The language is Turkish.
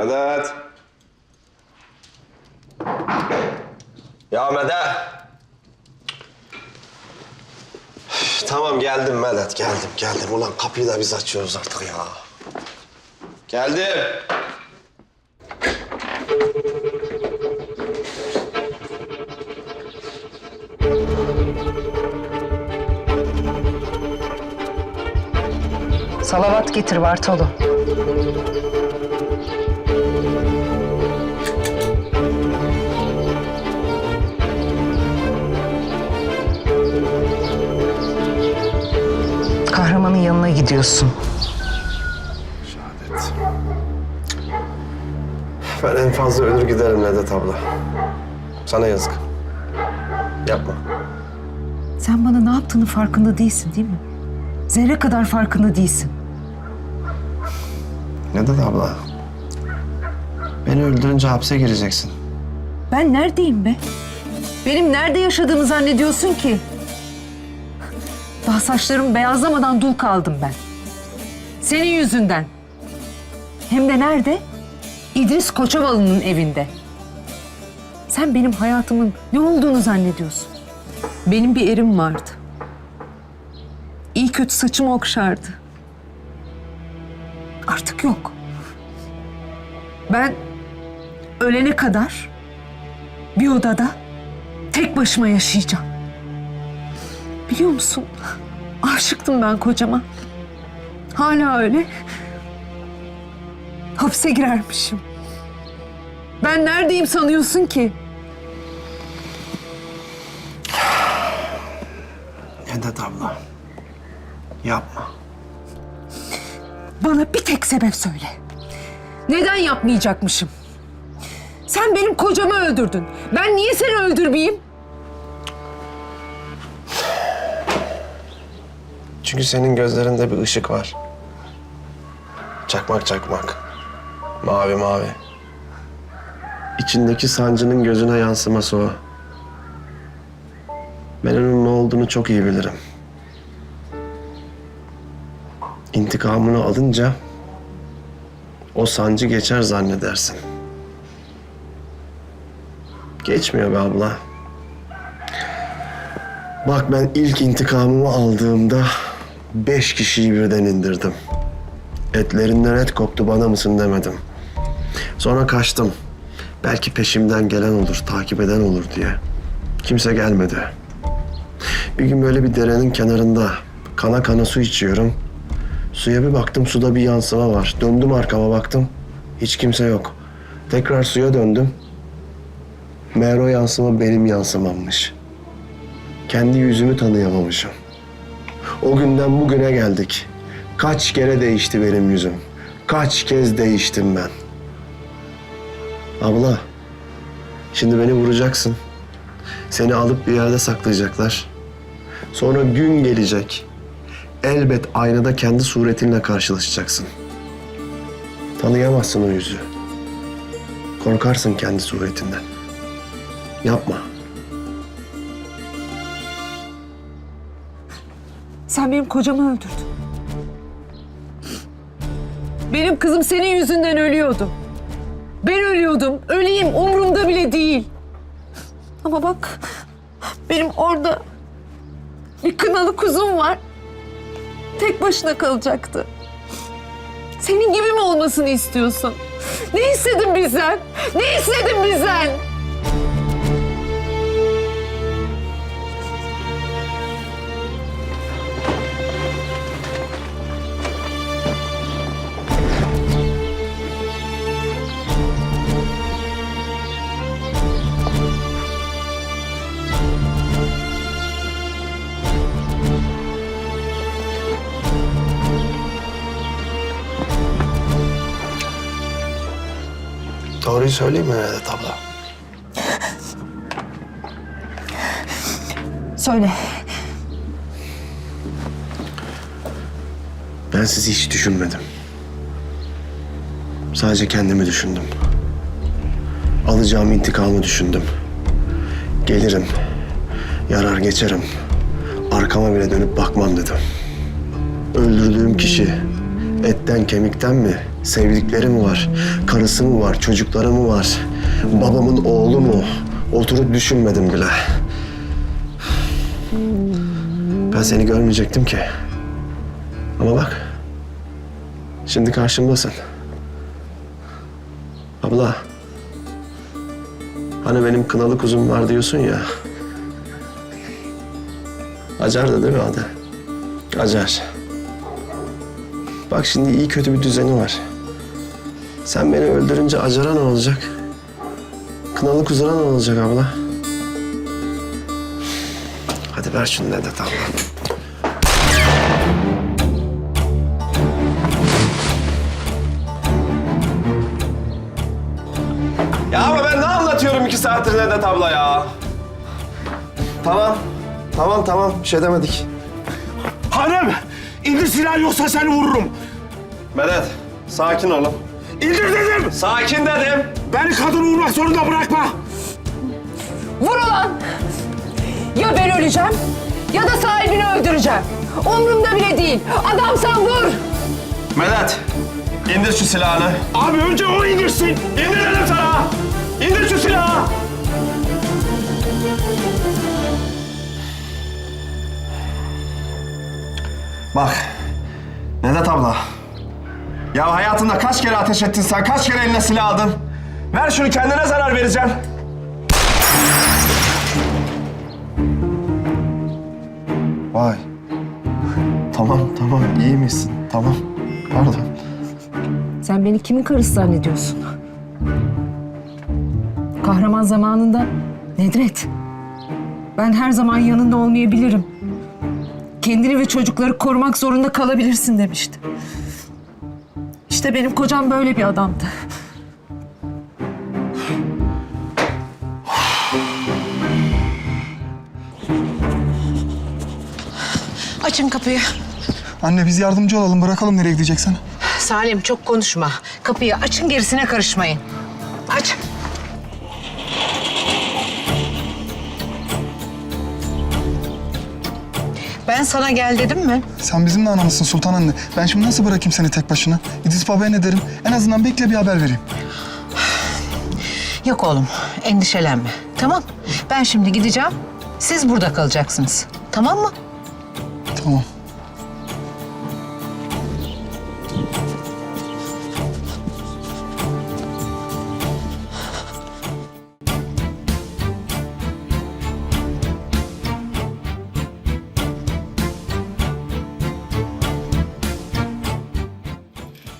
Medet. Ya Medet. Tamam geldim Medet geldim geldim. Ulan kapıyı da biz açıyoruz artık ya. Geldim. Salavat getir Bartolo. Gidiyorsun. Şehadet. Ben en fazla ölür giderim Medet abla. Sana yazık. Yapma. Sen bana ne yaptığını farkında değilsin değil mi? Zerre kadar farkında değilsin. Medet abla. Beni öldürünce hapse gireceksin. Ben neredeyim be? Benim nerede yaşadığımı zannediyorsun ki? Daha saçlarım beyazlamadan dul kaldım ben. Senin yüzünden. Hem de nerede? İdris Koçovalı'nın evinde. Sen benim hayatımın ne olduğunu zannediyorsun. Benim bir erim vardı. İyi kötü saçımı okşardı. Artık yok. Ben ölene kadar bir odada tek başıma yaşayacağım. Biliyor musun? Aşıktım ben kocama. Hala öyle. Hapse girermişim. Ben neredeyim sanıyorsun ki? Medet abla. Yapma. Bana bir tek sebep söyle. Neden yapmayacakmışım? Sen benim kocamı öldürdün. Ben niye seni öldürmeyeyim? Çünkü senin gözlerinde bir ışık var. Çakmak çakmak. Mavi mavi. İçindeki sancının gözüne yansıması o. Ben onun ne olduğunu çok iyi bilirim. İntikamını alınca o sancı geçer zannedersin. Geçmiyor be abla. Bak ben ilk intikamımı aldığımda beş kişiyi birden indirdim. Etlerinden et koptu bana mısın demedim. Sonra kaçtım. Belki peşimden gelen olur, takip eden olur diye. Kimse gelmedi. Bir gün böyle bir derenin kenarında kana kana su içiyorum. Suya bir baktım suda bir yansıma var. Döndüm arkama baktım. Hiç kimse yok. Tekrar suya döndüm. Meğer o yansıma benim yansımammış. Kendi yüzümü tanıyamamışım. O günden bugüne geldik. Kaç kere değişti benim yüzüm. Kaç kez değiştim ben. Abla, şimdi beni vuracaksın. Seni alıp bir yerde saklayacaklar. Sonra gün gelecek. Elbet aynada kendi suretinle karşılaşacaksın. Tanıyamazsın o yüzü. Korkarsın kendi suretinden. Yapma. Sen benim kocamı öldürdün. Benim kızım senin yüzünden ölüyordu. Ben ölüyordum. Öleyim umurumda bile değil. Ama bak benim orada bir kınalı kuzum var. Tek başına kalacaktı. Senin gibi mi olmasını istiyorsun? Ne istedin bizden? Ne istedin bizden? Doğruyu söyleyeyim mi Vedat abla? Söyle. Ben sizi hiç düşünmedim. Sadece kendimi düşündüm. Alacağım intikamı düşündüm. Gelirim, yarar geçerim. Arkama bile dönüp bakmam dedim. Öldürdüğüm kişi etten kemikten mi, Sevdikleri mi var? Karısı mı var? Çocukları mı var? Babamın oğlu mu? Oturup düşünmedim bile. Ben seni görmeyecektim ki. Ama bak. Şimdi karşımdasın. Abla. Hani benim kınalı kuzum var diyorsun ya. Acar da değil mi adı? Acar. Bak şimdi iyi kötü bir düzeni var. Sen beni öldürünce Acar'a ne olacak? Kınalı kuzuna ne olacak abla? Hadi ver şunu Nedet abla. Ya ama ben ne anlatıyorum iki saattir Nedet abla ya? Tamam. Tamam tamam bir şey demedik. Hanım, indir silahı yoksa seni vururum. Medet sakin olun. İndir dedim. Sakin dedim. Beni kadın vurmak zorunda bırakma. Vur ulan! Ya ben öleceğim ya da sahibini öldüreceğim. Umrumda bile değil. Adamsan vur! Medet indir şu silahını. Abi önce o indirsin. İndir dedim sana. İndir şu silahı. Bak Nedet abla. Ya hayatında kaç kere ateş ettin sen? Kaç kere eline silah aldın? Ver şunu kendine zarar vereceğim. Vay. Tamam tamam iyi misin? Tamam. Pardon. Sen beni kimin karısı zannediyorsun? Kahraman zamanında Nedret. Ben her zaman yanında olmayabilirim. Kendini ve çocukları korumak zorunda kalabilirsin demişti. İşte benim kocam böyle bir adamdı. Açın kapıyı. Anne biz yardımcı olalım bırakalım nereye gideceksen. Salim çok konuşma. Kapıyı açın gerisine karışmayın. Aç. Ben sana gel dedim mi? Sen bizimle anamızsın Sultan anne. Ben şimdi nasıl bırakayım seni tek başına? İdris babaya ne derim? En azından bekle bir haber vereyim. Yok oğlum endişelenme. Tamam. Ben şimdi gideceğim. Siz burada kalacaksınız. Tamam mı? Tamam.